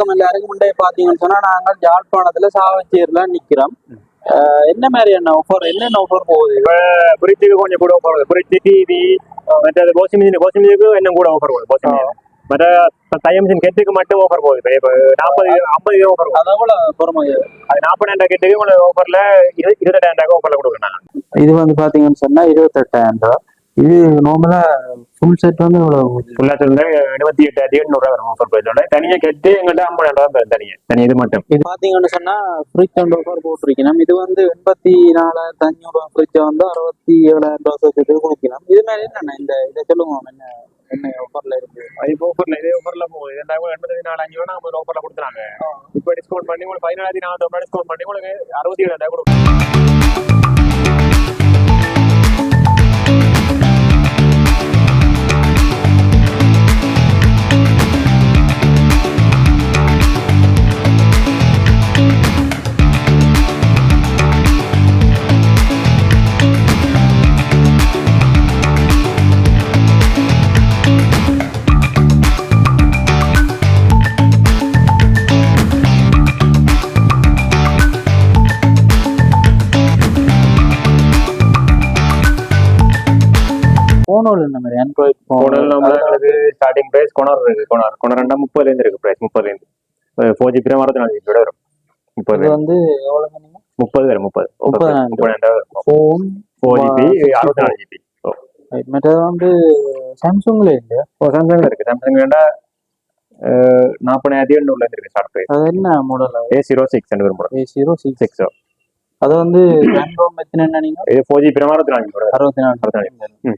வணக்கம் எல்லாருக்கும். முன்னே பாத்தீங்கன்னு சொன்னா நாங்கள் யாழ்ப்பாணத்துல சாவச்சேரில நிக்கிறோம். என்ன மாதிரியான ஆஃபர் என்னென்ன ஆஃபர் போகுது? பிரிட்ஜுக்கு கொஞ்சம் கூட offer fridge TV machine washing மிஷினுக்கு இன்னும் கூட ஆஃபர் வாஷிங் மிஷின் மற்ற தைய மிஷின் கெட்டுக்கு மட்டும் ஆஃபர் போகுது. இப்போ நாற்பது ஐம்பது ஆஃபர் வருது அதோட பொறுமை அது நாற்பதாயிரம் கெட்டுக்கு உங்களுக்கு ஆஃபர்ல இரு இருபத்தெட்டாயிரம் ஆஃபர்ல கொடுக்குறேன் இது வந்து பாத்தீங்கன்னு சொன்னா இருபத்தெட்டாயிரம் ரூபாய். இது நார்மலா ஃபுல் செட் வந்து இவ்வளவு ஃபுல்லா சொல்லுங்க எழுபத்தி எட்டாயிரத்தி எண்ணூறுவா வரும் ஆஃபர் போயிட்டோட தனியா கெட்டு எங்கள்கிட்ட ஐம்பதாயிரம் ரூபா வரும் தனியா. தனி இது மட்டும். இது பாத்தீங்கன்னு சொன்னா ஃப்ரிட்ஜ் அண்ட் ஆஃபர் போட்டிருக்கணும் இது வந்து எண்பத்தி நாலாயிரத்தி அஞ்சூறு ரூபாய் ஃப்ரிட்ஜை வந்து அறுபத்தி ஏழாயிரம் ரூபாய் சேர்த்து கொடுக்கலாம். இது மாதிரி என்னண்ணா இந்த இதை சொல்லுங்க என்ன என்ன ஆஃபர்ல இருக்கு? இப்போ ஆஃபர்ல இதே ஆஃபர்ல போகுது ரெண்டாயிரம் எண்பத்தி நாலு அஞ்சு ரூபா நம்ம ஆஃபர்ல கொடுத்துறாங்க. இப்போ டிஸ்கவுண்ட் பண்ணி உங்களுக்கு பதினாயிரத்தி நானூறு ரூபாய் டிஸ்கவுண்ட் பண்ணி உங்களுக்கு அறுபத்தி ஏழாயிரம் கொடுக்கும் போனோல என்ன மாதிரி ஆண்ட்ராய்ட் நம்மளுக்கு ஸ்டார்டிங் பிரைஸ் கொணர் இருக்கு. கொணர் கொணர் ரெண்டா முப்பதுல இருந்து இருக்கு பிரைஸ் முப்பதுல இருந்து. ஃபோர் ஜிபி ரேம் அறுபத்தி நாலு ஜிபி வரும். முப்பது வந்து சொன்னீங்க? முப்பது வரும் முப்பது. முப்பதாயிரம் வரும். ஃபோன் ஃபோர் ஜிபி அறுபத்தி நாலு ஜிபி மற்றது வந்து சாம்சங்ல இல்லையா? ஓ சாம்சங் இருக்கு. சாம்சங் வேண்டா நாற்பதாயிரத்தி எண்ணூறுல இருந்து இருக்கு ஸ்டார்ட் பிரைஸ் அது என்ன மாடல் ஏ ஜீரோ சிக்ஸ் ரெண்டு வரும் ஏ ஜீரோ சிக்ஸ் சிக்ஸ் அது வந்து எத்தனை இது ஃபோர் ஜிபி ரேம் அறுபத்தி நாலு அறுபத்தி நாலு. அறுபத்தி நாலு.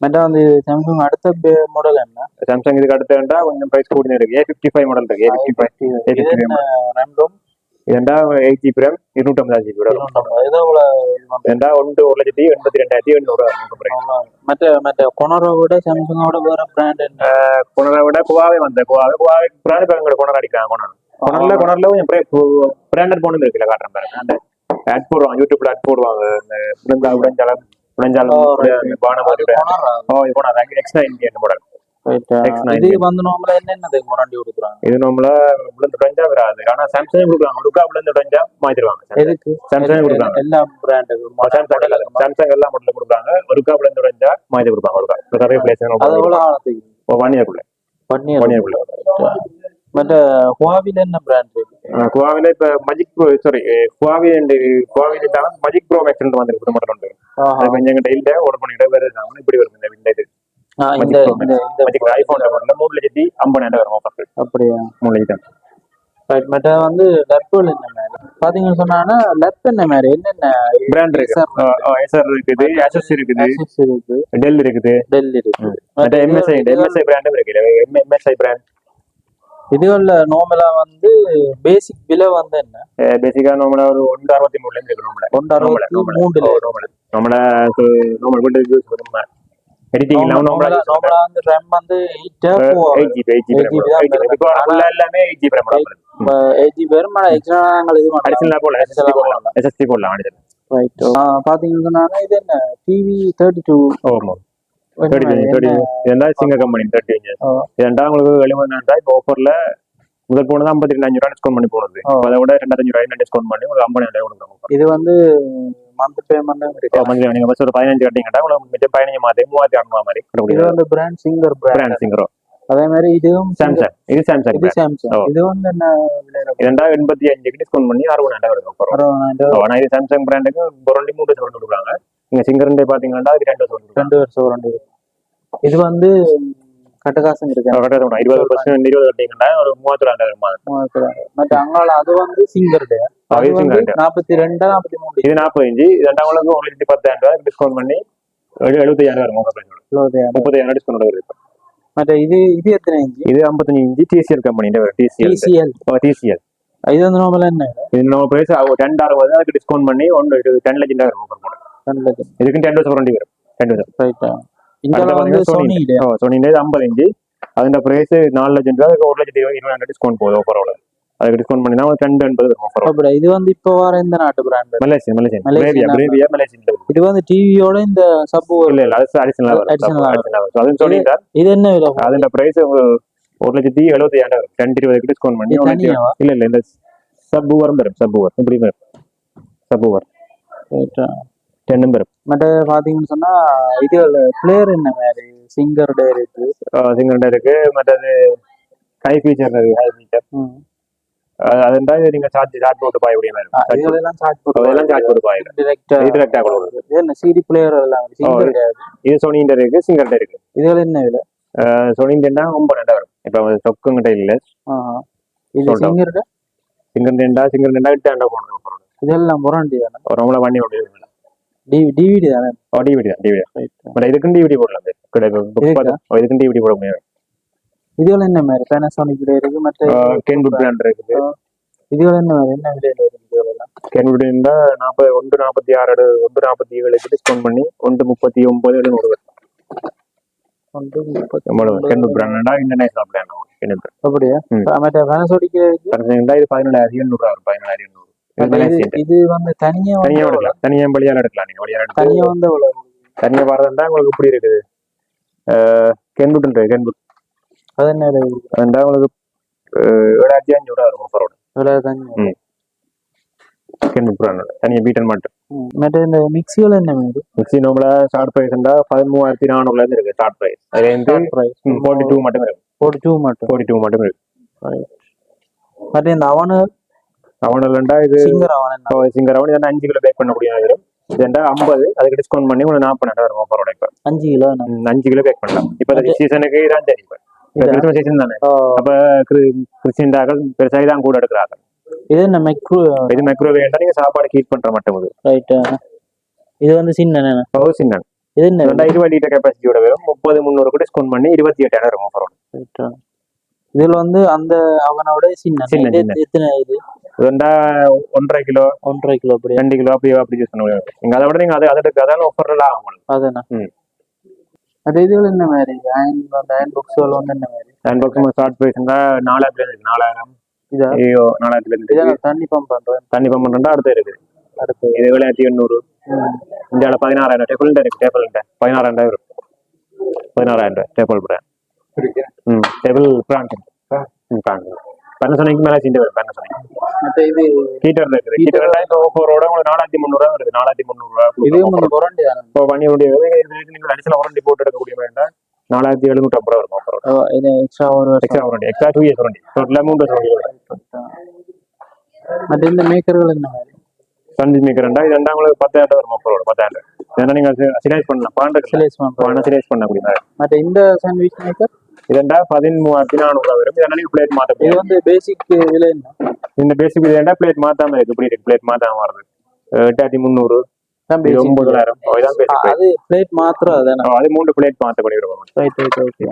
மற்ற வந்து சாம்சங் அடுத்த மாடல் என்ன? சாம்சங் இதுக்கு அடுத்து கொஞ்சம் பிரைஸ் கூடி இருக்கு. ஏ ஃபிஃப்டி ஃபைவ் மாடல் இருக்கு A fifty five A fifty RAM ROM இதெண்டா eight GB RAM இருநூற்றம்பது ஜிபி வரும் ஏதோ இதெண்டா ஒன்று ஒரு லட்சத்தி எண்பத்தி ரெண்டாயிரத்தி எண்ணூறு மற்ற மற்ற கொனரோ விட சாம்சங்கோட வேற பிராண்ட் என்ன? கொணரை விட குவாவே வந்த குவாவே குவாவே பிராண்ட் பேங்க கொணர் அடிக்கிறாங்க கொணர் கொணர்ல கொணர்ல கொஞ்சம் பிராண்டட் போன் இருக்குல்ல காட்டுறேன் பாருங்க அந்த ஆட் போடுவாங்க யூடியூப்ல ஆட் போடுவாங்க இந்த உடஞ்சா உடஞ்சாலம் right. பானம் அது கொனரா ஓ இது கொணர் extra Indian model Right. X90. இது வந்து நார்மலா என்னென்னது முரண்டி கொடுக்குறாங்க இது நம்மள விழுந்து உடஞ்சா வராது. ஆனா சாம்சங் கொடுக்குறாங்க. ஒருக்கா விழுந்து உடஞ்சா மாத்திருவாங்க எதுக்கு? சாம்சங் கொடுக்குறாங்க. எல்லா பிராண்டுக்கும் சாம்சங் சாம்சங் எல்லாம் மாடல் கொடுக்குறாங்க. ஒருக்கா விழுந்து உடஞ்சா மாத்தி கொடுப்பாங்க. ஒருக்கா நிறைய பிளேஸ் அது எவ்வளவு ஆழத்துக்கு ஒன் இயர்க்குள்ள ஒன் இயர்க்குள்ள இருக்கு குவாவில இப்ப magic pro sorry Huawei and Huawei magic pro max வந்து புது மாடல் உண்டு ஆஹா. அது கொஞ்சம் எங்க டெய்லியில ஆர்டர் பண்ணிட்டு வேற இருக்காங்க இப்படி இந்த இந்த மஜிக் ஐபோன் மூணு லட்சத்தி ஐம்பதாயிரம் வரும் ஆஃபர் அப்படியா மூணு லட்சம் மற்ற வந்து லெப்பல் என்ன பாத்தீங்கன்னு சொன்னாங்கன்னா லெப் என்ன மாதிரி என்னென்ன பிராண்ட் இருக்கு ஏசர் இருக்குது ஆசஸ் இருக்குது Asus இருக்கு டெல் இருக்குது டெல் இருக்கு மற்ற எம்எஸ்ஐ எம்எஸ்ஐ பிராண்டும் இருக்கு எம்எஸ்ஐ பிராண்ட் இதுகள்ல நார்மலா வந்து பேசிக் விலை வந்து என்ன? பேசிக்கா நம்மள ஒரு ஒன்று அறுபத்தி மூணுல இருந்து இருக்கு நம்மள. ஒன்று அறுபத்தி மூணுல. நம்மள நம்மள கொண்டு யூஸ் பண்ணுமா எடிட்டிங் இல்லாம நம்மள நார்மலா வந்து RAM வந்து eight eight GB eight GB 8 GB தான் இப்போ எல்லாமே eight GB RAM eight G பேர் மேல எக்ஸ்ட்ரா நாங்கள் இது பண்ணலாம் அடிஷனலா போடலாம் எஸ்எஸ்டி போடலாம். எஸ்எஸ்டி போடலாம் ரைட் பாத்தீங்கன்னு சொன்னாங்கன்னா இது என்ன? டிவி தேர்ட்டி டூ ஆமா தேர்ட்டி தேர்ட்டி சிங்க கம்பெனி தேர்ட்டி இதெண்டா உங்களுக்கு வெளிவந்தா இப்போ ஆஃபர்ல முதல் போனது ஐம்பத்தி டிஸ்கவுண்ட் பண்ணி போனது. அதை விட ரெண்டாயிரஞ்சு ரூபாய் டிஸ்கவுண்ட் பண்ணி ஒரு ஐம்பது ரூபாய் கொடுக்குறாங்க இது வந்து மந்த் பேமெண்ட் நீங்க பஸ் ஒரு பதினஞ்சு கட்டிங்கடா உங்களுக்கு மிச்சம் பதினஞ்சு மாதம் மூவாயிரத்தி அறுநூறு மாதிரி இது வந்து பிராண்ட் சிங்கர் பிராண்ட் சிங்கரோ அதே மாதிரி இதுவும் சாம்சங் இது சாம்சங் இது சாம்சங். இது வந்து என்ன இதெண்டா எண்பத்தி அஞ்சுக்கு டிஸ்கவுண்ட் பண்ணி அறுபதாயிரம் வரும். ஆனா இது சாம்சங் பிராண்டுக்கு ஒரு ரெண்டு மூணு வருஷம் கொடுக்குறாங்க. நீங்க சிங்கர் பாத்தீங்கன்னா ரெண்டு வருஷம் ரெண்டு வருஷம் இது வந்து கட்டகாசம் இருக்கு. சொல்றேன். இருபது பர்சன்ட் இருபது கட்டிங்கன்னா ஒரு மூவாயிரத்தி ரெண்டாயிரம் மாதம் மற்ற அங்கால அது வந்து சிங்கர் டே. அது day. நாற்பத்தி ரெண்டா நாற்பத்தி மூணு இது நாற்பது இன்ச்சு. இது ரெண்டாவது ஒரு லட்சத்தி பத்தாயிரம் ரூபாய். டிஸ்கவுண்ட் பண்ணி எழு- எழுபத்தையாயிரம் வரும் இருபதாயிரம் முப்பத்தாயிரம் டிஸ்கவுண்ட் வருது. மற்ற இது இது எத்தனை இன்ச்சு? இது ஐம்பத்தஞ்சு inch TCL company TCL TCL TCL இது வந்து நார்மலா என்ன இது? நம்ம பிரைஸ் டென் அறுபது அதுக்கு டிஸ்கவுண்ட் பண்ணி ஒன்று டென் லட்சம் ரூபாய் இதுக்கு டென் வருஷம் வண்டி வரும். டென் வருஷம் ரைட்டா இங்க வந்து சோனி சோனி இது ஐம்பது இன்ச்சு அதோட பிரைஸ் நாலு லட்சம் ரூபாய் அதுக்கு ஒரு லட்சத்தி இருபது இருபதாயிரம் டிஸ்கவுண்ட் போகுது ஓப்பரோட அதுக்கு டிஸ்கவுண்ட் பண்ணி தான் ஒரு ரெண்டு எண்பது வரும் ஓப்பரோட அப்புறம் இது வந்து இப்போ வர இந்த நாட்டு brand Malaysian Malaysian Malaysian Previa தான். பிரேவியா மலேசியன் இது வந்து டிவியோட இந்த சப்பு இல்ல இல்ல அது அடிஷனலா வரும் Additional ஆ Additional ஆ வரும் அதுன்னு சொல்லிட்டார் இது என்ன விலை അതിന്റെ പ്രൈസ് ஒரு லட்சத்தி எழுபத்தி ஏழாயிரம் வரும் ரெண்டு இருபதுக்கு டிஸ்கவுண்ட் பண்ணி இது ஒரு லட்சத்தி- தனியாவா? இல்ல இல்ல இந்த சப் வரும் வரும் சப் ஓவர் இப்படி வரும் சப் ஓவர் ரைட்டா டென் வரும் மற்ற பாத்தீங்கன்னு சொன்னா இது பிளேயர் என்ன மாதிரி சிங்கர் டைரக்ட் சிங்கிள் இருக்கு மற்றது ஹை ஃபீச்சர் இருக்கு ஹை ஃபீச்சர் அதுண்டா நீங்க சார்ஜ் சார்ஜ் போட்டு பாய முடியும் இதெல்லாம் சார்ஜ் அதெல்லாம் சார்ஜ் போட்டு டிரெக்டா என்ன சிடி பிளேயர் எல்லாம் சிங்கர் இது சோனின்ற இருக்கு சிங்கிள் இருக்கு இதுல என்ன விலை சோனின்றா ஒன்பது ரெண்டா வரும் இப்போ சொக்குங்கிட்ட இல்ல. இது சொல்றேன். சிங்கர் சிங்கிள் ரெண்டா சிங்கிள் ரெண்டா போடணும் இதெல்லாம் முரண்டி நம்மள பண்ணி முடியும் டிவிடி தானே? டிவிடி தான் டிவிடி. பட் இதுக்கும் டிவிடி போடலாம் இருக்கா? இதுக்கும் டிவிடி போட முடியாது. இதுல என்ன மாதிரி? பேனசானிக் இருக்கு மற்ற கேன்புட் பிராண்ட் இருக்குது. இதுல என்ன மாதிரி? என்ன விலையில இருக்கு இதுவெல்லாம்? கேன்புட் இருந்தா நாற்பது ஒன்று நாற்பத்தி ஆறு ஒன்று நாற்பத்தி ஏழுக்கு டிஸ்கவுண்ட் பண்ணி ஒன்று முப்பத்தி ஒன்பது எழுநூறு ஒன்று முப்பத்தி ஒன்பது. கேன்புட் பிராண்டா இன்டர்நேஷனல் பிராண்ட் அப்படியா. மற்ற பேனசோனிக் இது பதினேழாயிரம் எண்ணூறு வரும் பதினேழாயிரம் எண்ணூறு இது வந்து தனியா தனியா எடுக்கலாம் தனியா வழியால எடுக்கலாம் நீங்க. வழியால எடுத்து தனியா வந்து தனியா வரதுண்டா உங்களுக்கு இப்படி இருக்குது? கென்புட் கென்புட் அது என்ன அதுண்டா உங்களுக்கு ஏழாயிரத்தி அஞ்சூறு வரும் ஆஃபரோட. கென்புட் பிராண்டோட தனியா பீட்டன் மாட்டு ம். மற்ற இந்த மிக்சிகள் என்ன மிக்ஸி நம்மள ஸ்டார்ட் பிரைஸ் பதிமூவாயிரத்தி நானூறுல இருந்து இருக்கு ஸ்டார்ட் பிரைஸ் அதுல இருந்து ஃபோர்ட்டி டூ மட்டும் இருக்கு. போட்டு டூ மட்டும். ஃபோர்ட்டி டூ மட்டும் இருக்கு. மற்ற இந்த அவனு அவனில்ண்டா இது சிங்கர் அவன் என்ன சிங்கர் அவன் இதெல்லாம் அஞ்சு கிலோ பேக் பண்ண முடியும் வரும் இதெண்டா ஐம்பது. அதுக்கு டிஸ்கவுண்ட் பண்ணி உங்களுக்கு நாற்பது வரும் ஆஃபரோட இப்போ. அஞ்சு கிலோ அஞ்சு கிலோ பேக் பண்ணலாம். இப்போ சீசனுக்கு இதான் இதா? கிறிஸ்மஸ் சீசன் தானே. ஓ, அப்ப கிறிஸ்டின்டாக்கள் பெருசாக தான் கூட எடுக்கிறாங்க இது என்ன மெக்ரூ? இது மைக்ரோவேவ்னா நீங்க சாப்பாடு ஹீட் பண்ற மட்டும் இது ரைட்டு இது வந்து சின்ன பவர் சின்ன. இது என்ன? இருபது லிட்டர் கெப்பாசிட்டியோட வரும். முப்பது முந்நூறு டிஸ்கவுண்ட் பண்ணி இருபத்தி எட்டாயிரம் வரும் இதுல வந்து அந்த அவனோட சின்ன. எத்தனை இது? ரெண்டா ஒன்றரை கிலோ ஒன்றரை கிலோ அப்படி ரெண்டு கிலோ அப்படி அப்படி யூஸ் பண்ண முடியும் நீங்க அதை விட நீங்க அதை அதை அதான ஆஃபர்ல ஆகும் அதானே. அது இதுல என்ன மாதிரி? அயன் அயன் பாக்ஸ்கள் வந்து என்ன மாதிரி? ஹேண்ட் பாக்ஸ் ஸ்டார்ட் பிரைஸ் நாலாயிரத்துல இருக்கு. நாலாயிரம். இதா? ஐயோ நாலாயிரத்துல இருக்கு. தண்ணி பம்ப் பண்றேன் தண்ணி பம்பன் ரெண்டா அடுத்து இருக்குது அடுத்து இது விளையாட்டு எண்ணூறு. இந்தியாவில் பதினாறாயிரம். டேபிள் இருக்கு. டேபிள் பதினாறாயிரம் வரும் பதினாறாயிரம் டேபிள் பிராண்ட் ம். டேபிள் பிராண்ட் பிராண்ட் பேனசோனிக் மேலே சீண்டு வரும் பேனசோனிக் மற்ற இது ஹீட்டர் இருக்குது. ஹீட்டர் ரெண்டாயிரத்தி ஓஃபரோட உங்களுக்கு நாலாயிரத்தி முந்நூறுவா வருது. நாலாயிரத்தி முந்நூறுவா இதுவும் தானே இப்போ பண்ணி முடிய நீங்கள் அடிஷனல் வாரண்டி போட்டு எடுக்கக்கூடிய வேண்டாம் நாலாயிரத்தி எழுநூற்றி ஐம்பது ரூபா இருக்கும் இது எக்ஸ்ட்ரா ஒரு extra warranty extra two years வருஷம் வாரண்டி மற்ற இந்த மேக்கர்கள் என்ன? மேக்கர் ரெண்டா? இது ரெண்டா உங்களுக்கு பத்தாயிரம் வரும் ஓஃபரோட பத்தாயிரம் ஏன்னா நீங்கள் சிலைஸ் பண்ணலாம். பன்னெண்டு சிலேஸ் பணம் சிலைஸ் பண்ணக்கூடிய மற்ற இந்த சாண்ட்விச் மேக்கர் இது ரெண்டா பதிமூவாயிரத்தி நானூறுரூவா வரும். நீங்கள் பிளேட் மாற்ற இது வந்து பேசிக் விலை இந்த பேசிக் ரெண்டா பிளேட் மாத்தாம இருக்கு. இப்படி இருக்கு பிளேட் மாத்தாம வருது. எட்டாயிரத்தி முந்நூறு. ஒன்பதாயிரம். அது பிளேட் மாத்திரம் அதானே அது மூன்று பிளேட் ரைட் ரைட் ஓகே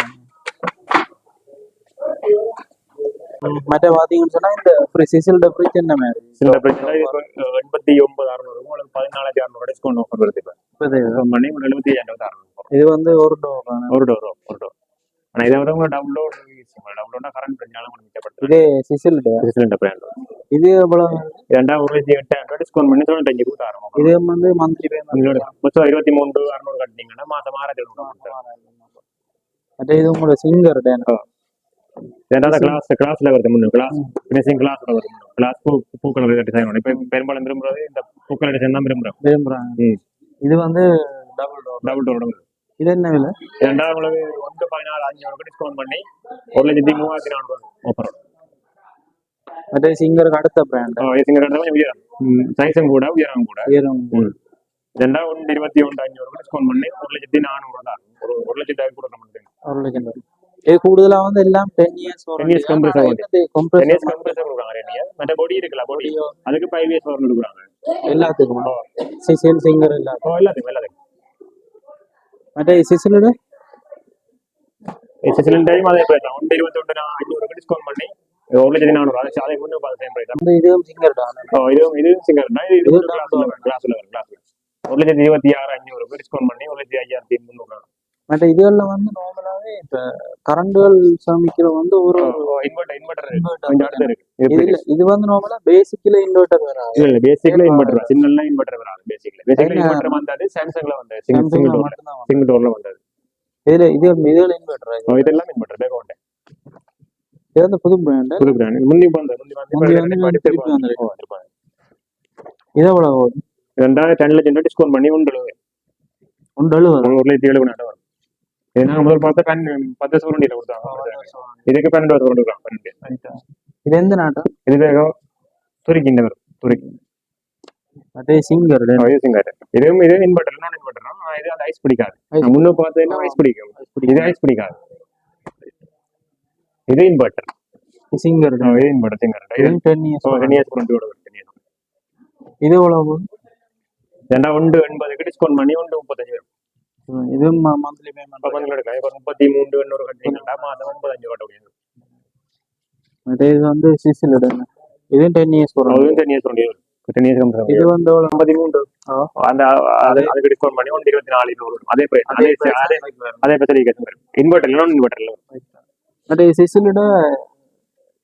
மற்ற பாத்தீங்கன்னு சொன்னா இந்த ஃப்ரீ சிசில்ட ஃப்ரிட்ஜ் என்ன மாதிரி? இந்த பிரச்சனை எண்பத்தி ஒன்பது அறுநூறு. உங்களுக்கு பதினாலாயிரத்தி அறுநூறு டிஸ்கவுண்ட் ஆஃபர் வருது இப்போ. எழுபத்தி ஐயாயிரம் அறுநூறு. இது வந்து ஒரு டோர் ஒரு டோர் ஒரு டோர் ஆனால் இதை விட உங்களுக்கு டவுன்லோட் டவுன்லோட்னா கரண்ட் பிரச்சனை உங்களுக்கு மிச்சப்படுத்துது இதே சிசில்ட சிலிண்டர் பிராண்ட் இது எவ்வளவு? ரெண்டாயிரம் ஒரு லட்சத்தி எட்டாயிரம் டிஸ்கவுண்ட் பண்ணி தொண்ணூத்தஞ்சு கொடுத்து ஆரம்பம் இது வந்து மந்த்லி பேமெண்ட் இருபத்தி மூன்று அறுநூறு கட்டினீங்கன்னா மாசம் ஆறாயிரத்தி எழுநூறு இது உங்களோட சிங்கர் டேன் ரெண்டாவது கிளாஸ் கிளாஸ்ல வருது முன்னு கிளாஸ் ஃபினிஷிங் கிளாஸ்ல வருது கிளாஸ் பூ பூக்கள் டிசைன் இப்போ பெரும்பாலும் விரும்புறது இந்த பூக்கள் டிசைன் தான் விரும்புறோம் விரும்புறாங்க. இது வந்து டபுள் டோர் டபுள் டோர் இது என்ன விலை? ரெண்டாவது உங்களுக்கு ஒன்று பதினாலு அஞ்சூறு டிஸ்கவுண்ட் பண்ணி ஒரு லட்சத்தி மூவாயிரத்தி நானூறு ஆஃபர் மற்ற சிங்கருக்கு அடுத்த பிராண்ட் இதுங்கிற கொஞ்சம் உயரம். சைஸும் கூட உயரம் கூட. ம். ரெண்டாவது ஒன்று இருபத்தி ஒன்று அஞ்சூறு டிஸ்கவுண்ட் பண்ணி ஒரு லட்சத்தி நானூறு தான். ஒரு ஒரு லட்சத்தி கூட நம்ம ஒரு லட்சம். இது கூடுதலா வந்து எல்லாம் ten years 10 years compressor warranty. Ten years compressor compressor கொடுக்குறாங்க ரெண்டு year. மற்ற பொடி இருக்குல்ல பொடி அதுக்கு ஃபைவ் இயர்ஸ் வரணும் கொடுக்குறாங்க. எல்லாத்துக்கும்? சிங்கர் எல்லாத்துக்கும். எல்லாத்துக்கும் எல்லாத்துக்கும். மற்ற சிசிலோட எஸ்எஸ்எல் டைம் அதே பிரைஸ் தான் ஒன்று இருபத்தொன்று நான் அஞ்சூறு டிஸ்கவுண்ட் பண்ணி ஒரு லட்சத்தி நானூறு அதை அதை முன்னே பார்த்து சேம் பிரைஸ் தான் வந்து இதுவும் சிங்கர் தான் ஓ இது இது சிங்கர் தான் இது இது இது கிளாஸ்ல வரும் கிளாஸ்ல வரும் கிளாஸ்ல ஒரு லட்சத்தி இருபத்தி மற்ற இதுல வந்து நார்மலாவே இப்ப கரண்டுகள் சமைக்கிற வந்து ஒரு இன்வெர்டர் இன்வெர்டர் இருக்கு. இது வந்து நார்மலா பேசிக்கல இன்வெர்டர் வராது இல்ல பேசிக்ல இன்வெர்டர் சின்னல்ல இன்வெர்டர் வராது பேசிக்ல என்ன? இன்வெர்டர் வந்தது சாம்சங்ல வந்தது. சிங்கிள் டோர்ல. சிங்கிள் டோர்ல வந்தது. இதுல இது இதுல இன்வெர்டர் இதெல்லாம் இன்வெர்டர் பேக் ஒன் இது வந்து புது பிராண்ட் புது பிராண்ட் முந்தி வந்து முந்தி வந்து முந்தி வந்து இப்ப திருப்பி திருப்பி வந்திருக்கு. ஓ, திருப்பி வந்து. இது எவ்வளவு டென் லட்சம் டிஸ்கவுண்ட் பண்ணி ஒன்று எழுபது ஒரு லட்சத்தி எழுபது வரும். நாங்க முதல் பார்த்தா பன் பத்து வருஷம் வண்டியில கொடுத்தாங்க இதுக்கு பன்னெண்டு கொடுக்குறோம் பன்னெண்டு இது எந்த நாட்டம் இது வேகம் துருக்கி வரும் துருக்கி அதே சிங்கர் வயசுங்காரு இதுவும் இது இன்வெர்டர் நான் இன்வெர்டர் இது அந்த ஐஸ் பிடிக்காது. முன்ன பார்த்ததுன்னா ஐஸ் பிடிக்கும். இது ஐஸ் பிடிக்காது. இது இன்வெர்டர் சிங்கர் இது இன்வெர்டர் சிங்கர் இது டென் இயர்ஸ் டென் இயர்ஸ் கொண்டு இது எவ்வளவு? ஏன்னா ஒன்று எண்பதுக்கு டிஸ்கவுண்ட் பண்ணி ஒன்று முப்பத்தஞ்சு வரும். இது முப்பத்தஞ்சு கட்ட முடியும் அதே இது வந்து சிசில் இது டென் இயர்ஸ் வரும் அதுவும் டென் இயர்ஸ் கொண்டு டென் இயர்ஸ் கொண்டு இது வந்து எவ்வளவு? ஐம்பத்தி மூன்று. ஆ. அந்த அது- அதுக்கு டிஸ்கவுண்ட் பண்ணி ஒன்று இருபத்தி நாலு இருநூறு வரும். அதே பிரைஸ் அதே அதே அதே ஸ்பெசிஃபிகேஷன் வரும் இன்வெர்டர் நான் இன்வெர்டர்ல வரும் சிசிலோட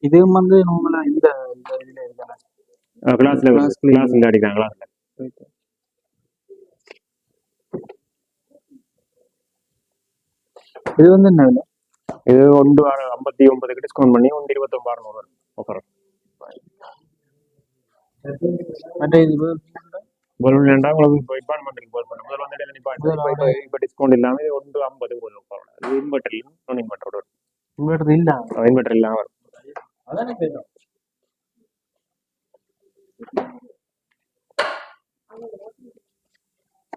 இது வந்து நார்மலா இந்த இந்த இதுல இருக்காங்க கிளாஸ்ல கிளாஸ்ல அடிக்கிறாங்க கிளாஸ்ல இது வந்து என்ன விலை? இது ஒன்று ஐம்பத்தி ஒன்பதுக்கு டிஸ்கவுண்ட் பண்ணி ஒன்று இருபத்தொம்பது அறுநூறு வரும் ஆஃபர் மற்ற இது பலூன் ஏன்டா உங்களுக்கு இப்போ டிபார்ட்மெண்ட்டுக்கு போல் பண்ண முதல்ல வந்து இப்போ இப்போ டிஸ்கவுண்ட் இல்லாமல் இது ஒன்று ஐம்பது போதும் இது இன்வெர்டர்லையும் நான் இன்வெர்டரோட வரும் இன்வெர்டர் இல்ல. இன்வெர்டர் இல்லாமல் வரும். அதானே பேசும்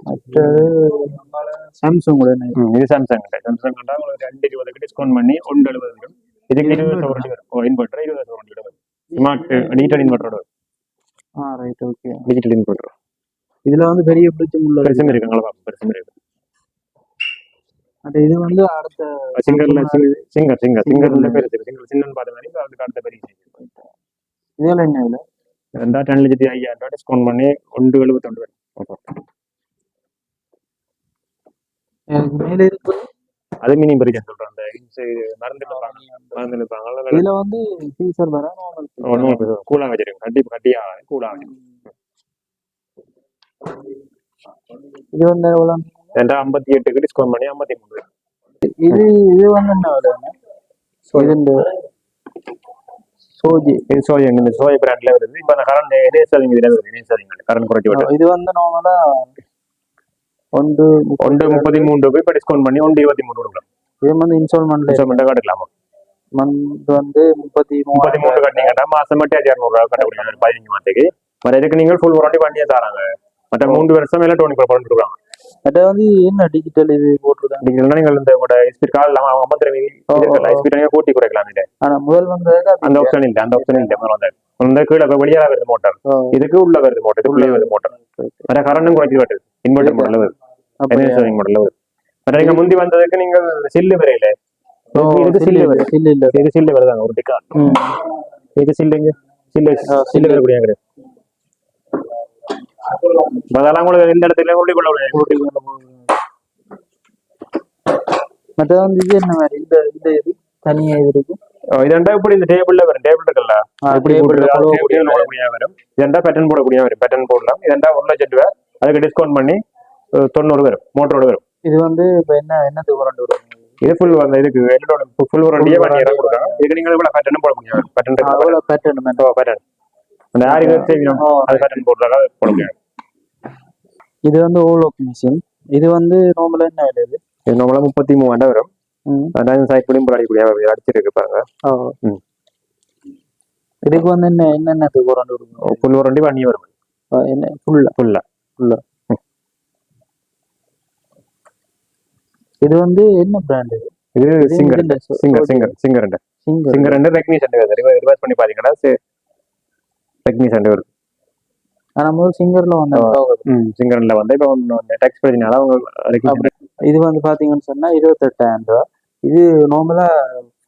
மற்றது சாம்சங் இது சாம்சங் சாம்சங் கண்டா உங்களுக்கு ரெண்டு இருபதுக்கு டிஸ்கவுண்ட் பண்ணி ஒன்று எழுபது வரும். இதுக்கு இருபது சவரண்டி வரும். இன்வெர்டர் இருபது சவரண்டி வரும். ஸ்மார்ட் டிஜிட்டல் இன்வெர்டரோட வரும். ஆ ரைட் ஓகே டிஜிட்டல் இன்வெர்டர் இதுல வந்து பெரிய பிடிச்சம் உள்ள பெருசும் இருக்கு அவ்வளோ பெருசும் இருக்கு. மற்ற இது வந்து அடுத்த சிங்கர்ல சிங்கர் சிங்கர் சிங்கர்ல பெருசு சிங்கர் சின்னன்னு பார்த்த மாதிரி அதுக்கு அடுத்த பெரிய size. இதுல என்ன விலை ரெண்டா ரெண்டு லட்சத்தி ஐயாயிரம் ரூபாய் டிஸ்கவுண்ட் பண்ணி ஒன்று எழுபத்தொண்டு வரும். ஓகே மேல இருக்கு அது மினி பெரிய சொல்றேன். அந்த இருப்பாங்க மறந்து இருப்பாங்க இதுல வந்து ஃபீச்சர் வர நார்மல் ஒன்றும் கூலா வச்சிருக்கோம் கட்டி கட்டியா கூலா வச்சிருக்கோம் இது வந்து எவ்வளவு? ரெண்டா ஐம்பத்தி எட்டுக்கு டிஸ்கவுண்ட் பண்ணி ஐம்பத்தி மூணு. இது இது வந்து என்ன விலை? சோஜி இது இந்த சோய் பிராண்ட்ல வருது. இப்போ கரண்ட் இனேசாதிங்க இதுல வருது. இனேசாதிங்க கரண்ட் குறைச்சி இது வந்து நார்மலா ஒன்று ஒன்று முப்பத்தி மூணு ரூபாய் இப்போ டிஸ்கவுண்ட் பண்ணி ஒன்று இருபத்தி மூணு கொடுக்கலாம். இது வந்து இன்ஸ்டால்மெண்ட்ல இன்ஸ்டால்மெண்ட்டாக கட்டலாமா? மந்த் வந்து முப்பத்தி முப்பத்தி மூணு கட்டினீங்கன்னா மாசம் மட்டும் இரநூறுவா கட்ட முடியும் பதினஞ்சு மாதத்துக்கு மற்ற இதுக்கு நீங்கள் ஃபுல் வாரண்டி பண்ணியே தராங்க. மற்ற மூன்று வருஷம் மேல டுவெண்ட்டி ஃபோர் கொடுக்குறாங்க அது வந்து என்ன டிஜிட்டல் இது போட்டிருக்காங்க? நீங்க நீங்கள் இந்த உங்களோட ஸ்பீட் கால் இல்லாம ஐம்பத்தி ஓ. ஸ்பீட் நீங்க கூட்டி குறைக்கலாம் இது. ஆனா முதல் வந்து அந்த ஆப்ஷன் இல்லை அந்த ஆப்ஷன் இல்லை. முதல்ல வந்து வந்து கீழே இப்ப வெளியே வருது மோட்டார் இதுக்கு உள்ள வருது மோட்டார் உள்ளே வருது மோட்டார் மற்ற கரண்டும் குறைச்சி வருது. இன்வெர்டர் வருது. என்எஸ்ஆர் மாடல் வருது மற்ற நீங்க முந்தி வந்ததுக்கு நீங்க சில்லு வரையில இதுக்கு சில்லு வருது இல்ல இல்ல. இது சில்லு வருதாங்க ஒரு டிக்கா ம். இது சில்லுங்க சில்லு சில்லு வரக்கூடிய கிடையாது அதெல்லாம் உங்களுக்கு எந்த இடத்துல உள்ளி கொள்ள மற்ற வந்து இது என்ன மாதிரி? இந்த இந்த இது? தனியா இது இருக்கு இதண்டா இப்படி இந்த டேபிள்ல வரும்? டேபிள் இருக்குல்ல? ஆ, இப்படி table போட்டு ல அது போடக்கூடிய table ல போடக்கூடிய வரும். இதண்டா பேட்டர்ன் போடக்கூடிய தொண்ணூறு வரும் மோட்டரோட வரும் இது வந்து இப்ப என்ன என்னத்துக்கு ரெண்டு வரும் இது ஃபுல் அந்த இதுக்கு எல்லோட ஃபுல் வாரண்டியே பண்ணி இடம் கொடுக்குறாங்க இதுக்கு நீங்க இவ்வளவு பேட்டர்ன் போட முடியும்? பேட்டர்ன் அவ்வளவு பேட்டர்ன் பேட்டர்ன் அந்த சேவினம் ஓ, அது பேட்டர்ன் போடுறாங்க போட முடியும் இது வந்து ஓலோக் மிஷின் இது வந்து நார்மலா என்ன விலை இது? இது நம்மள முப்பத்தி மூவாயிரம் வரும். அதான் சைட் பண்ணி போடக்கூடிய அடிச்சிருக்கு பாருங்க. ஓ. ம். இதுக்கு வந்து என்ன வரும் ஃபுல் வாரண்டி பண்ணி வரும். என்ன? ஃபுல்லா ஃபுல்லா ஃபுல்லா இது வந்து என்ன பிராண்ட் இது? இது Singer Singer. Singer Singer Singer. Singer ரெண்டு ரெக்னி வருது. ரிவர்ஸ் பண்ணி பாத்தீங்கன்னா ரெக்னி சென்டர் வருது. ஆனா முதல் சிங்கர்ல வந்து ம் சிங்கர்ல வந்து இப்போ வந்து டேக்ஸ் பிரச்சனால அவங்க. இது வந்து பாத்தீங்கன்னு சொன்னா இருபத்தெட்டாயிரம் ரூபாய். இது நார்மலா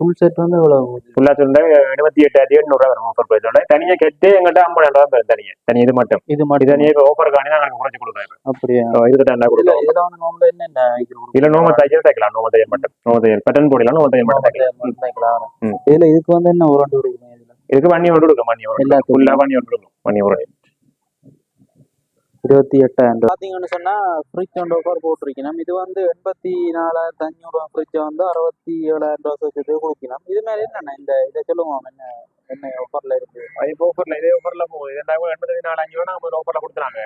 ஃபுல் செட் வந்து எவ்வளவு ஃபுல்லா சொல்ல எழுபத்தி எட்டாயிரத்தி எண்ணூறு வரும் ஆஃபர் பிரைஸோட தனியா கெட்டு எங்கிட்ட ஐம்பதாயிரம் ரூபாய் தரும் தனியா. தனி இது மட்டும். இது மட்டும். தனியா இப்போ ஆஃபர் காணி நாங்கள் குறைச்சு கொடுக்குறோம் அப்படியா? இருபத்தாயிரம் இதுல கொடுக்குறோம். இதுல வந்து நார்மலா என்னென்ன இது கொடுக்கும்? இல்ல நோம தையல் தைக்கலாம் நோம தையல் மட்டும். நோம தையல் பட்டன் போடலாம் நோம தையல் மட்டும் தைக்கலாம். இதுல இதுக்கு வந்து என்ன உரண்டு கொடுக்கும் இதுல? இதுக்கு வண்ணி ஒன்று இருக்கும் வண்ணி ஒன்று எல்லாத்துக்கும். ஃபுல்லா வண்ணி ஒன்று இருக்கும் வண்ணி ஒன்று. இருபத்தி எட்டாயிரம் ரூபா பாத்தீங்கன்னு சொன்னா ஃப்ரிட்ஜ் ஆஃபர் போட்டிருக்கணும் இது வந்து எண்பத்தி நாலாயிரத்தி அஞ்சூறு ரூபா ஃப்ரிட்ஜை வந்து அறுபத்தி ஏழாயிரம் ரூபா சேர்த்து கொடுக்கணும் இது மேல என்னண்ணா இந்த இதை சொல்லுவோம். என்ன என்ன ஆஃபர்ல இருக்கு? இப்போ ஆஃபர்ல இதே ஆஃபர்ல போகுது. இரண்டாயிரம் எண்பத்தி நாலு அஞ்சு ரூபா நம்ம ஆஃபர்ல கொடுத்துறாங்க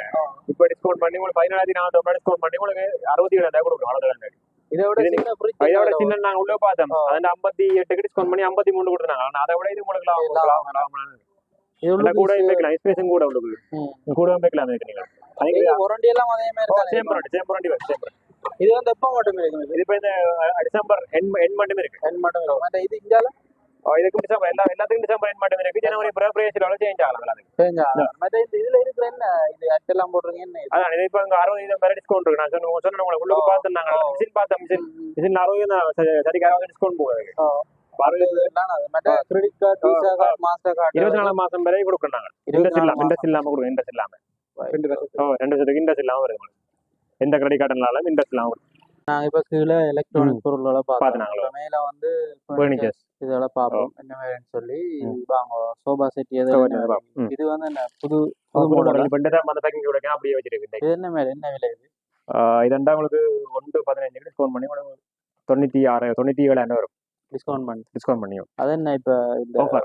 இப்போ டிஸ்கவுண்ட் பண்ணி உங்களுக்கு பதினாயிரத்தி நானூறு ரூபாய் டிஸ்கவுண்ட் பண்ணி உங்களுக்கு அறுபத்தி ஏழாயிரம் கொடுக்குறோம். ஃப்ரிட்ஜ் இதோட சின்ன நாங்க உள்ள பார்த்தோம். அதுல ஐம்பத்தி எட்டுக்கு டிஸ்கவுண்ட் பண்ணி ஐம்பத்தி மூணு கொடுத்தாங்க ஆனா அதை விட இது உங்களுக்கு லாபம். லாபம் லாபம் இது இல்ல கூட உள்ள வைக்கலாம் எக்ஸ்பிரஷன் கூட உங்களுக்கு ம். கூட வைக்கலாம் இதுக்கு நீங்க அதுக்கு வாரண்டி எல்லாம் அதே மாதிரி தானே? Same? Brand same brand same இது வந்து எப்போ மட்டும் இருக்கும் இது இப்போ இந்த டிசம்பர் எண் எண் மட்டும் இருக்கு. என் மட்டும் இருக்கும் மற்ற இது இங்கால அஹ், இதுக்கு டிசம்பர் எல்லா எல்லாத்துக்கும் டிசம்பர் எண் மட்டும் இருக்கு. ஜனவரி எவ்வளவு சேஞ்ச் ஆகலாம் அதுக்கு. சேஞ்ச் ஆகும் மற்ற இந்த இதுல இருக்கிற என்ன? இது அட்டெல்லாம் போடுறீங்க என்ன இது? அதான் இது இப்போ இங்க அறுபது இது மேல டிஸ்கவுண்ட் இருக்கு. நான் சொன்ன சொன்ன உங்களுக்கு உள்ளுக்கு ஆ. பார்த்து நாங்க ஆ. மிஷின் பார்த்தோம் மிஷின் மிஷின் அறுபது தான் சரி- சரிக்கு அறுபது டிஸ்கவுண்ட் போகுது card card card interest interest இல்லாம கொடுக்கும் இன்ட்ரெஸ்ட் இல்லாம ரெண்டு வருஷம் ரெண்டு வருஷத்துக்கு இன்ட்ரெஸ்ட் இல்லாம எந்த கிரெடிட் இன்ட்ரெஸ்ட் இல்லாம வரும். நாங்க இப்ப கீழே எலக்ட்ரானிக் பொருளோட. இப்ப மேல வந்து Furnitures. இதெல்லாம் பார்ப்போம். என்ன மாதிரின்னு சொல்லி வாங்க சோபா செட் எது. இது வந்து என்ன புது புது மாடல் அந்த பேக்கிங் கூட அப்படியே வச்சிருக்கு இது என்ன மேல என்ன விலை இது? இதண்டா உங்களுக்கு ஒன்று பதினஞ்சு டிஸ்கவுண்ட் பண்ணி தொண்ணூத்தி ஆறு தொண்ணூத்தி ஏழாயிரம் வரும். டிஸ்கவுண்ட் பண்ணி டிஸ்கவுண்ட் பண்ணியும் அது என்ன இப்ப இந்த Offer.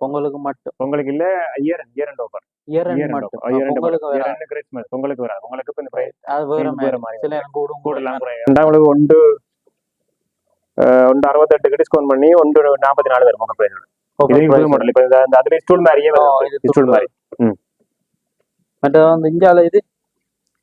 பொங்கலுக்கு மட்டும்? உங்களுக்கு இல்ல இயர் இயர் ரெண்டு ஆஃபர் இயர் இயர் மட்டும். ரெண்டு பொங்கலுக்கு ரெண்டு கிறிஸ்மஸ் உங்களுக்கு வராது உங்களுக்கு இந்த price அது வேற வேற மாதிரி சில கூடும் கூடலாம் ரெண்டா உங்களுக்கு ஒன்று ஒன்று அறுபத்தெட்டுக்கு டிஸ்கவுண்ட் பண்ணி ஒன்று நாற்பத்தி நாலு வரும் உங்க பிரைஸ் இது புது மாடல் இப்போ இந்த இந்த அதுல ஸ்டூல் மாதிரியே ஆ, வரும். இது ஸ்டூல் மாதிரி. மற்ற வந்து இந்தியால இது?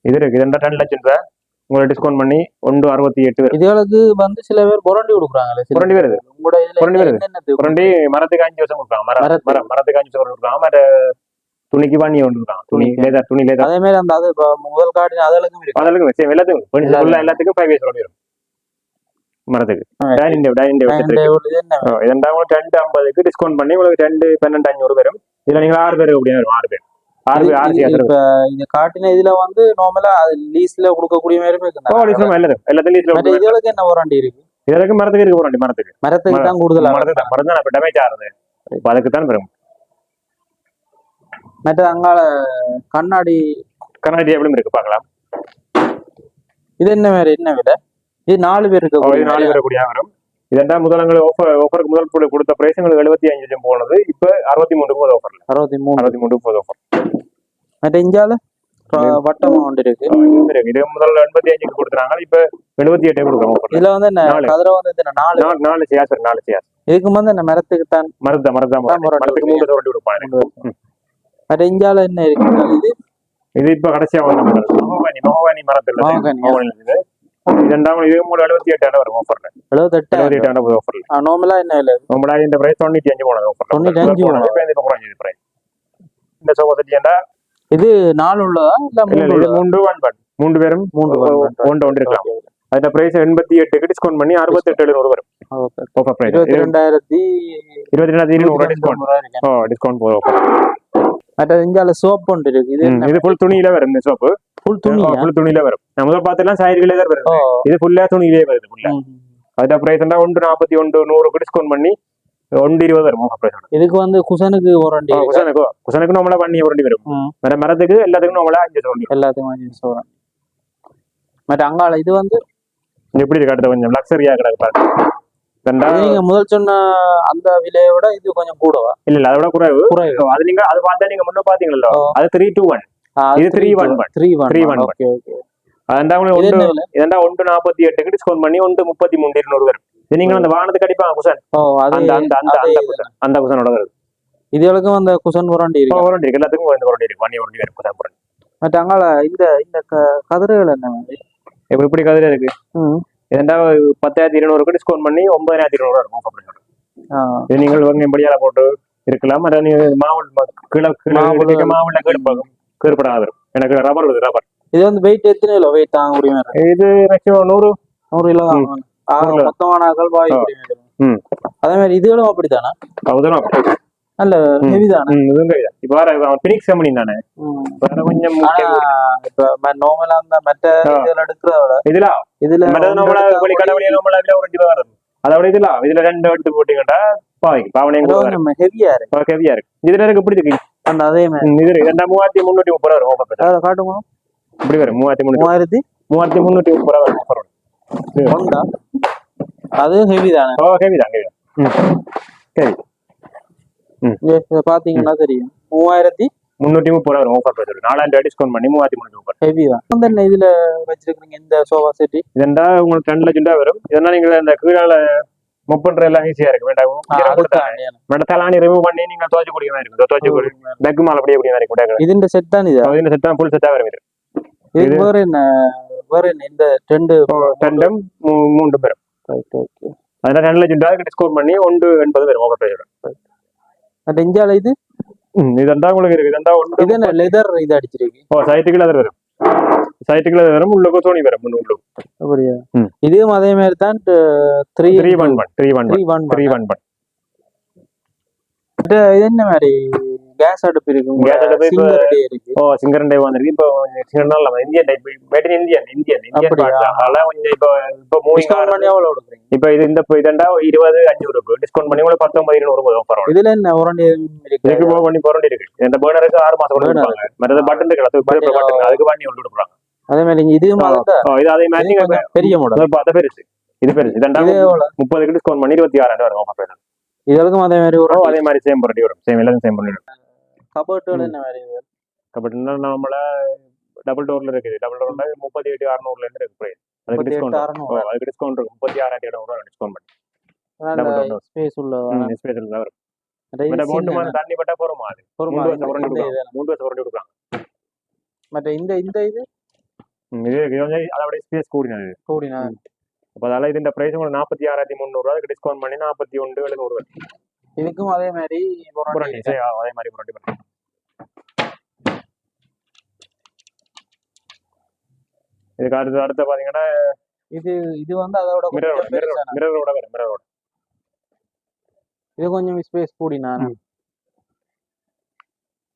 இது இருக்கு. இது ரெண்டு லட்சம் ரூபாய். உங்களுக்கு டிஸ்கவுண்ட் பண்ணி ஒன்று அறுபத்தி எட்டு வரும் இதுகளுக்கு வந்து சில பேர் புரண்டி கொடுக்குறாங்களே புரண்டி வருது. பேர். உங்களோட புரண்டி வருது. புரண்டி மரத்துக்கு அஞ்சு வருஷம் கொடுப்பாங்க மரம். மரம் மரத்துக்கு அஞ்சு வருஷம் கொடுப்பாங்க மற்ற துணிக்கு பண்ணி ஒன்று கொடுப்பாங்க துணி. லேதர் துணி லேதர் அதே மாதிரி அந்த அது முதல் அதுகளுக்கும் இருக்கு. அதெல்லாம் சேம் எல்லாத்துக்கும் எல்லாத்துக்கும். ஃபைவ் இயர்ஸ் வரும் மரத்துக்கு. டைனிங் டேபிள் டைனிங் டேபிள் இதெண்டா உங்களுக்கு ரெண்டு ஐம்பதுக்கு டிஸ்கவுண்ட் பண்ணி உங்களுக்கு ரெண்டு பன்னெண்டு அஞ்சூறு வரும் இதுல நீங்க ஆறு பேர் அப்படியே வரும். ஆறு பேர் பேர். இது- காட்டின இதுல வந்து நார்மலா லீஸ்ல கொடுக்கக்கூடிய மாதிரி மற்ற இதுகளுக்கு என்ன வாரண்டி இருக்கு? இதற்கு மரத்துக்கு இருக்கு போறாண்டி மரத்துக்கு. மரத்துக்கு மர- தான் கூடுதலா? மரத்துக்கு தான் மரம் தான் டேமேஜ் ஆகுது. அப்ப அதுக்கு தான் வரும் மற்ற அங்கால கண்ணாடி கண்ணாடி டேபிளும் இருக்கு பார்க்கலாம். இது என்ன மாதிரி என்ன விலை? இது நாலு பேர் இருக்க நாலு பேர் கூடிய வரும் இதெண்டா முதலங்கள் ஆஃபர் ஆஃபருக்கு முதல் கொடுத்த பிரைஸ் உங்களுக்கு எழுபத்தி அஞ்சு லட்சம் போனது. இப்ப அறுபத்தி மூணு போது ஆஃபர்ல அறுபத்தி மூணு அறுபத்தி மூணு போது ஆஃபர் மற்ற இஞ்சால வட்டம் ஒன்று இருக்கு இது முதல்ல எண்பத்தி அஞ்சுக்கு கொடுத்துறாங்க இப்ப எழுபத்தி எட்டு கொடுக்குறோம் ஆஃபர் இதுல வந்து. கதிரை வந்து நாலு. நாலு இருக்கு, நாலு சியாஸ் இதுக்கு வந்து என்ன? மரத்துக்கு தான். மரத்தை மரத்தை மரத்துக்கு மூணு தோண்டி கொடுப்பாங்க. மற்ற இஞ்சால என்ன இருக்கு? இது இது இப்ப கடைசியா வந்த மகோவானி மகோவானி மரத்துல மகோவானி. இருக்குது இது மூணு எழுபத்தி எட்டாயிரம் வரும் ஆஃபர்ல எழுபத்தெட்டு எழுபத்தி ஆஃபர்ல நார்மலா என்ன இந்த பிரைஸ் தொண்ணூத்தி அஞ்சு போனது ஆஃபர்ல 95 போனது. இப்ப இந்த குறைஞ்சது பிரைஸ் இந்த ஏண்டா இது நாலு உள்ளதா இல்ல மூன்று ஒன் பட் மூன்று பேரும் மூன்று. ஒன்று ஒன்று இருக்கலாம் அந்த பிரைஸ் எண்பத்தி எட்டுக்கு டிஸ்கவுண்ட் பண்ணி அறுபத்தி எட்டு எழுநூறு வரும். ஆஃபர் பிரைஸ் இருபத்தி ரெண்டாயிரத்தி இருபத்தி ரெண்டாயிரத்தி இருநூறு டிஸ்கவுண்ட் ஓ டிஸ்கவுண்ட் போதும் மற்ற இஞ்சால சோப் ஒன்று இருக்கு. இது இது ஃபுல் துணியில வரும் இந்த சோப்பு ஃபுல் துணி ஃபுல் துணியில வரும். நான் முதல் பார்த்தெல்லாம் சாயர்களே தான் ஓ. வருது இது ஃபுல்லா துணியிலே வருது ஃபுல்லா ம். அதுல பிரைஸ் இருந்தா ஒன்று நாற்பத்தி ஒன்று நூறுக்கு டிஸ்கவுண்ட் பண்ணி ஒன்று இருபது வரும் இதுக்கு வந்து குசனுக்கு வாரண்டி இருக்கு. குசனுக்கு குசனுக்கு நம்மள பண்ணி ஒரண்டி வரும். ம். வேற மரத்துக்கு எல்லாத்துக்கும் நம்மள அஞ்சு ஒண்டி எல்லாத்துக்கும் அஞ்சு சோரம் மற்ற அங்கால இது வந்து எப்படி இருக்கு அடுத்த கொஞ்சம் லக்ஸரியா கிடக்கு பாருங்க. ரெண்டா இது நீங்க முதல் சொன்ன அந்த விலையை விட இது கொஞ்சம் கூடவா? இல்ல இல்ல அதை விட குறைவு. குறைவு. அது நீங்க அது பார்த்தா நீங்க முன்ன பாத்தீங்களா ஓ. அது த்ரீ டூ ஒன் இது three one one. Three one Three one. one. Okay okay அதாண்டா இது என்ன ஒன்று விலை? இதண்டா ஒன்று நாற்பத்தி எட்டுக்கு டிஸ்கவுண்ட் பண்ணி ஒன்று முப்பத்தி மூணு இருநூறு வரும். இது நீங்க அந்த வானத்துக்கு அடிப்பாங்க குசன். ஓ அது அந்த அந்த அந்த அந்த இது. குசன். அந்த குசனோட வருது. இதுகளுக்கும் அந்த குசன் வாரண்டி இருக்கு? வரண்டி இருக்கு. எல்லாத்துக்கும் இந்த வரண்டி இருக்கு. பண்ணி வரண்டி வரும் குசன் வரண்டி மற்ற அங்கால இந்த இந்த கதிரைகள் என்ன இப்ப இப்படி கதிர இருக்கு? இதண்டா பத்தாயிரத்தி இருநூறுக்கு டிஸ்கவுண்ட் பண்ணி ஒன்பதாயிரத்தி இருநூறு பண்ணி ஆ. இது நீங்கள் வந்து படியால போட்டு இருக்கலாம். மற்ற நீங்க மாவுள் கீழே கீழே மாவுள்ள கீழ்ப்பாகும் கீழ்படாத வரும் எனக்கு ரப்பர் வருது ரப்பர் இது வந்து வெயிட் எத்தனை கிலோ? வெயிட் மாதிரி இருக்கு? இது மேக்ஸிமம் நூறு. நூறு கிலோ தான். மொத்தமான ம். அதே மாதிரி இதுகளும் அப்படித்தானே? அதுதான் நல்ல. ஹெவி தானே. இப்ப வேற அவன் பினிக்ஸ் கம்பெனி தானே. வேற கொஞ்சம் இப்ப நார்மலா அந்த மற்ற. இதுல எடுக்கிறத விட இதுல? இதுல ஒரு அதோட இதுல இதுல ரெண்டு எடுத்து போட்டீங்கன்னா பாவைக்கு கொஞ்சம் ஹெவியா இருக்கு. ஹெவியா இருக்கு. இதுல எனக்கு எப்படி இருக்கு. அந்த அதே இது ரெண்டா மூவாயிரத்தி முன்னூத்தி முப்பது ரூபா வரும் offer price. அதை காட்டுங்க. இப்படி வரும். மூவாயிரத்தி முந்நூற்றி மூவாயிரத்தி மூவாயிரத்தி முந்நூற்றி முப்பது ரூபா வரும் ஒண்டா அது ஹெவி தானே? ஓ கேவி தான் கேவி இங்க பாத்தீங்கன்னா தெரியும். மூவாயிரத்தி முந்நூற்றி முப்பது ரூபா ஆஃபர் ப்ரைஸ் நாலாயிரம் டிஸ்கவுண்ட் பண்ணி மூவாயிரத்தி முப்பது ஹெவி தான். என்ன இதுல வச்சிருக்கீங்க இந்த சோஃபா செட்டி இதெண்டா உங்களுக்கு ரெண்டு லட்சம் ரூபா வரும். இதெல்லாம் நீங்க இந்த கீழால முப்பன்ற எல்லாம் ஈஸியா இருக்கு. வேண்டாம் மெடத்தாலானி ரிமூவ் பண்ணி நீங்க துவச்சு குடிக்க மாதிரி இருக்கும். துவச்சு குடி பெக் மால அப்படியே அப்படியே மாதிரி கூட இதுன்ற செட் தான் இது? இந்த செட் தான் ஃபுல் செட்டா வரும் வேற என்ன வேற என்ன இந்த ரெண்டு ரெண்டும் மூன்று பேரும். ஓகே அதுல ரெண்டு லட்சம் ரூபாய்க்கு டிஸ்கவுண்ட் பண்ணி ஒன்று எண்பது வரும் ஆஃபர் ப்ரைஸ் பட் இந்தியால இது? இதெண்டா உங்களுக்கு இருக்கு. இதெண்டா இது ஒன்று என்ன லெதர் இது அடிச்சிருக்கு ஓ சைட்டுக்குள்ள அது வரும். சைட்டுக்குள்ள அது வரும் உள்ளுக்கு சோனி வரும் உள்ளுக்கு அப்படியா. இதுவும் அதே மாதிரி தான் three three one one three one three one three one one இது என்ன மாதிரி கேஸ் அடுப்பு இருக்கு Gas அடுப்பு இப்ப- ஓ சிங்கரன் டைப் வந்திருக்கு. இப்போ சிங்கர்னா இல்லாம Indian type made in Indian Indian Indian அதெல்லாம் கொஞ்சம் இப்போ இப்போ டிஸ்கவுண்ட் பண்ணி எவ்வளவு கொடுக்குறீங்க? இப்போ இது இந்த இதண்டா இருபது அஞ்சூறு டிஸ்கவுண்ட் பண்ணி உங்களுக்கு பத்தொன்பது இருநூறு ஆஃபர் வரும் இதுல என்ன உரண்டி இருக்கு? பண்ணி போராண்டி இருக்கு. இந்த பேர்னருக்கு ஆறு மாசம் Burner. கொடுப்பாங்க. மற்றது பட்டன் இருக்கு அது பெரிய Button, பட்டன் அதுக்கு பண்ணி ஒன்று கொடுக்குறாங்க. அதே மாதிரி இதுவும் இது அதே மாதிரி பெரிய மாடல் அதை பெருசு. இது பெருசு. இதண்டா முப்பதுக்கு டிஸ்கவுண்ட் பண்ணி இருபத்தி ஆறாயிரம் வரும் ஆஃபர் பேர் இதுக்கும் அதே மாதிரி ஒரு அதே மாதிரி சேம் பண்ணி வரும். சேம் எல்லாம் சேம் பண்ணி கபோர்டுகள் என்ன மாதிரி பட் நம்மள டபுள் டோர்ல இருக்குது. டபுள் டோர்ல முப்பத்தி எட்டு அறுநூறுல இருந்து இருக்கு price. அதுக்கு டிஸ்கவுண்ட் அதுக்கு டிஸ்கவுண்ட் இருக்கு. முப்பத்தி ஆறாயிரத்தி எழுநூறு டிஸ்கவுண்ட் பண்ணி. ஸ்பேஸ் உள்ள ஸ்பேஸ்ல தான் வரும். தண்ணி பட்டா போறோமா அது? மூணு வருஷம். மூணு வருஷம் உரண்டி கொடுக்கலாம் மற்ற இந்த இந்த இது? இது கொஞ்சம் அதை விட ஸ்பேஸ் கூடினது கூடினா? அப்போ அதால இது இந்த பிரைஸ் உங்களுக்கு நாற்பத்தி ஆறாயிரத்தி முந்நூறு அதுக்கு டிஸ்கவுண்ட் பண்ணி நாற்பத்தி ஒன்று எழுநூறு வரும் இதுக்கும் அதே மாதிரி அதே மாதிரி இதுக்கு அடுத்து அடுத்த பாத்தீங்கன்னா இது இது வந்து அதோட மிரரோட மிரரோட வரும் இது கொஞ்சம் ஸ்பேஸ் கூடினா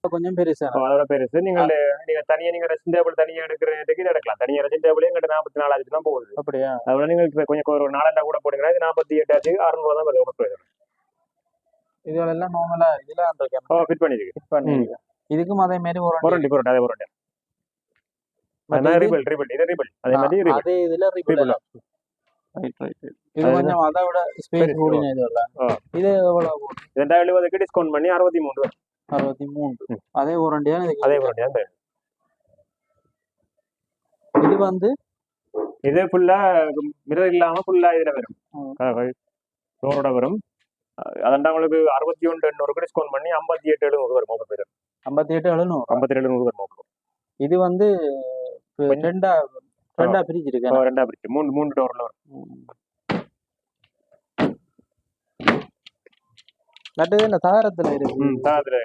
கொஞ்சம் அப்போ அதோட பெருசு. நீங்க நீங்க தனியா நீங்க ரெஸ்ட் டேபிள் தனியா எடுக்கிறதுக்கு எடுக்கலாம். தனியா ரெஸ்ட் டேபிள் எங்கிட்ட நாற்பத்தி நாலாயிரத்து தான் போகுது. அப்படியா? அதோட நீங்க கொஞ்சம் ஒரு நாலாண்டா கூட போடுங்க இது நாற்பத்தி எட்டாச்சு அறுநூறு தான் வருது. உங்களுக்கு இதுல எல்லாம் நார்மலா இதெல்லாம் ஓ ஃபிட் பண்ணிருக்கு. ஃபிட் பண்ணி இதுக்கும் அதே மாதிரி உரண்டி புரண்டி புரண்டி அதே புரண்டி மற்ற அதே இது- ரிபிள் அதே மாதிரி அதே இதுல ரிபிள் ரைட் ரைட் இது. கொஞ்சம் அதை விட ஸ்பேஸ். கூடின இது இல்ல ஆ. இது எவ்வளவு போகுது? ரெண்டாயிரம் எழுபதுக்கு டிஸ்கவுண்ட் பண்ணி அறுபத்தி மூணு வரும். அறுபத்தி மூன்று ம். அதே உரண்டியா இதுக்கு அதே புரண்டி தான் பெருசு. இது வந்து இது ஃபுல்லா மிரர் இல்லாம ஃபுல்லா இதுல வரும் ம். டோரோட வரும் அதண்டா உங்களுக்கு அறுபத்தி ஒன்று எண்ணூறுக்கு டிஸ்கவுண்ட் பண்ணி ஐம்பத்தி எட்டு எழுநூறு வரும் மொபைல் பேர். ஐம்பத்தி எட்டு எழுநூறு ஐம்பத்தி ஏழு எழுநூறு வரும். இது வந்து ரெண்டா ரெண்டா பிரிச்சிருக்கேன். ஓ, ரெண்டா பிரிச்சு. மூணு மூணு டோர்ல வரும். மற்றது என்ன? தகரத்துல இருக்கு. தான் அதுல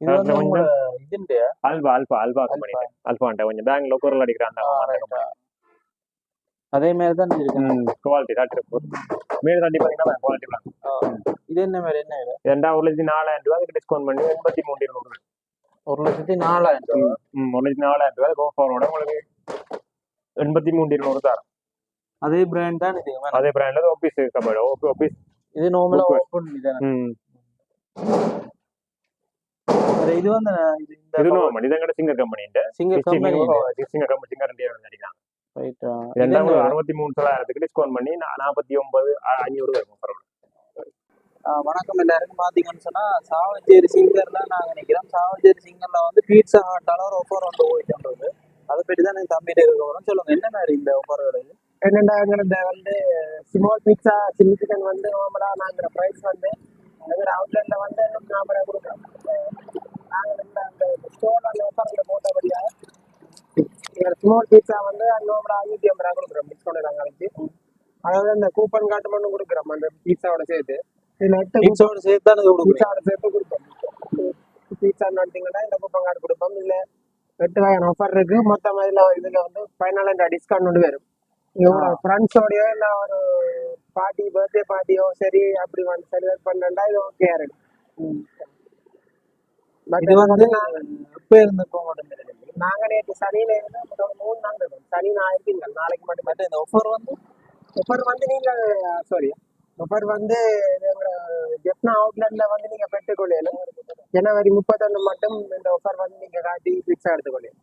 இது வந்து தகரத்துல உங்களோட இதுண்டையா ஆல்பா ஆல்பா ஆல்பா கம்பெனி ஆல்பாண்ட கொஞ்சம். பேங்க்ல குரல் அடிக்கிறான் அதே மாதிரி தான் இருக்கு. குவாலிட்டி தான் இருக்கும் மேல தாண்டி பாத்தீங்கன்னா குவாலிட்டி இது என்ன மாதிரி என்ன இது? ரெண்டா ஒரு லட்சத்தி நாலாயிரம் ரூபாய் அதுக்கு டிஸ்கவுண்ட் பண்ணி எண்பத்தி மூணு இருநூறு ஒரு லட்சத்தி நாலாயிரம் ரூபாய். ம், ஒரு லட்சத்தி நாலாயிரம் ரூபாய் கோஃபாரோட உங்களுக்கு எண்பத்தி மூணு இருநூறு தரும். அதே பிராண்ட் தான் இது? அதே பிராண்ட்ல ஆபீஸ் கபோர்டு ஆபீஸ் இது நார்மலா. ஓபன் இதானே ம். இது வந்து இது இந்த நோமல் இதங்கட Singer கம்பெனிന്റെ single company Singer company Singer நடிக்கிறாங்க ரைட்டா ரெண்டாவது அறுபத்தி மூணு தொள்ளாயிரத்துக்கு டிஸ்கவுண்ட் பண்ணி நாற்பத்தி ஒன்பது அஞ்சூறு வரும் பரவாயில்ல. வணக்கம் எல்லாருக்கும். பாத்தீங்கன்னு சொன்னா சாவச்சேரி சிங்கர்ல நாங்க நிக்கிறோம் சாவச்சேரி சிங்கர்ல வந்து பீட்சா ஹாட்டால ஒரு ஆஃபர் ஒன்று போயிட்டு அதை பற்றி தான் என் தம்பிட்டு இருக்க வரும் சொல்லுங்க என்ன மாதிரி இந்த ஆஃபர் என்னடா எங்களது வந்து ஸ்மால் பிக்ஸா சில்லி சிக்கன் வந்து நார்மலா நாங்கிற ப்ரைஸ் வந்து எங்களோட அவுட்லெட்ல வந்து நாம கொடுக்குறோம். நாங்கள் வந்து அந்த ஸ்டோர் அந்த ஆஃபரில் போட்டபடியா எங்கள் ஸ்மால் பீட்சா வந்து ஐம்பது ரூபா கொடுக்குறோம் டிஸ்கவுண்ட் நாங்கள் வச்சு அதாவது அந்த கூப்பன் காட்டு மட்டும் கொடுக்குறோம். அந்த பீட்சாவோட சேர்த்து. எட்டு பீட்சாவோட சேர்த்து தான் சேர்த்து கொடுப்போம். பீட்சா நடத்தீங்கன்னா இந்த கூப்பன் கார்டு கொடுப்போம். இல்லை எட்டு வகையான ஆஃபர் இருக்கு. மொத்தம் இதில் இதில் வந்து பதினாலு டிஸ்கவுண்ட் ஒன்று வரும். இவங்க ஃப்ரெண்ட்ஸோடயோ இல்லை ஒரு பார்ட்டி பர்த்டே பார்ட்டியோ சரி அப்படி வந்து செலிப்ரேட் பண்ணா இது ஓகே இருக்கு. இது வந்து எப்ப இருந்து போக மாட்டேங்குது நாங்க நேற்று சனியில இருந்து ஒரு மூணு நாள் இருக்கும் சனி ஞாயிறு திங்கள். நாளைக்கு மட்டும் மற்ற இந்த ஆஃபர் வந்து? ஒஃபர் வந்து நீங்க சாரி ஒஃபர் வந்து ஜெப்னா அவுட்லெட்ல வந்து நீங்க பெற்றுக்கொள்ளலாம் ஜனவரி முப்பத்தொன்று மட்டும் இந்த ஒஃபர் வந்து நீங்க காட்டி பிக்ஸா எடுத்துக்கொள்ளலாம்